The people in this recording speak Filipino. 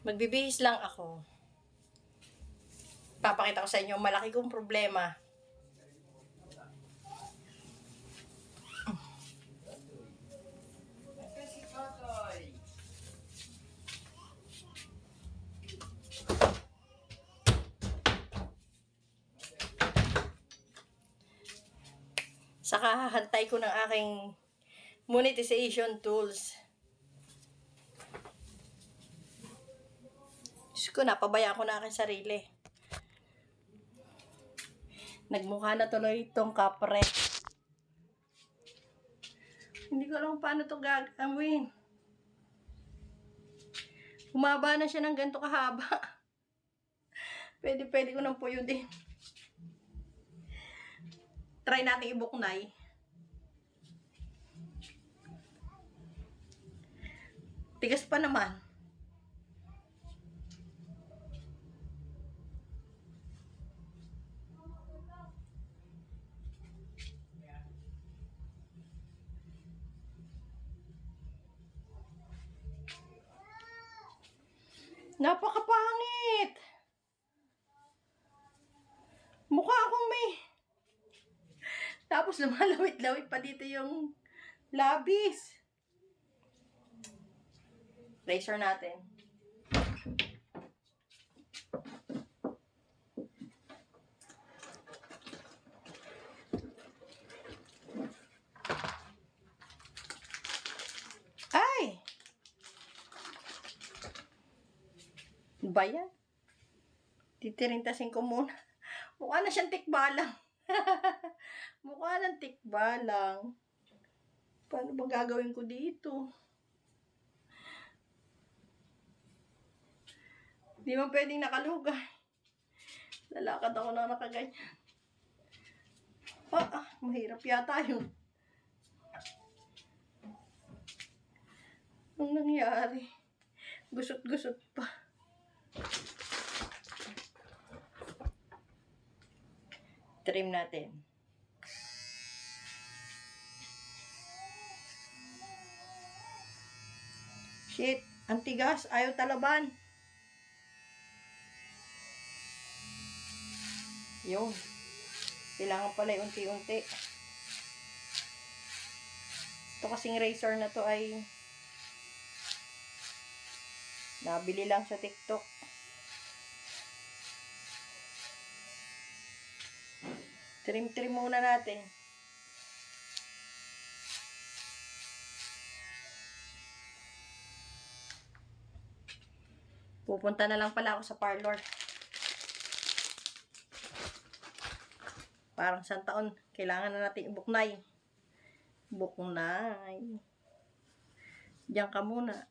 Magbibihis lang ako. Papakita ko sa inyo malaki kong problema. Saka hahantay ko ng aking monetization tools. Diyos ko, napabaya ko na aking sarili. Nagmukha na tuloy itong kapre. Hindi ko alam paano ito gagawin. Humaba na siya ng ganito kahaba. Pwede, pwede ko nang puyo din. Try natin ibuknay. Tigas pa naman. Napakapangit! Mukha akong may... Tapos lumalawit-lawit pa dito yung labis. Razor natin. Ay! Ano Ba yan? Titirintasin ko muna. Mukha na siyang tikbalang. Mukha ng tikbalang. Paano ba gagawin ko dito? Di mo pwedeng nakalugay. Lalakad ako na nakaganyan. Ah, ah, mahirap yata yun. Anong nangyari? Gusot-gusot pa. Trim natin. Shit, ang tigas. Ayaw talaban. Yun. Kailangan pala unti-unti. Ito kasing razor na to ay nabili lang sa TikTok. Trim-trim muna natin. Pupunta na lang pala ako sa parlor. Parang isang taon, kailangan na natin ibuknay. Buknay. Diyan ka muna.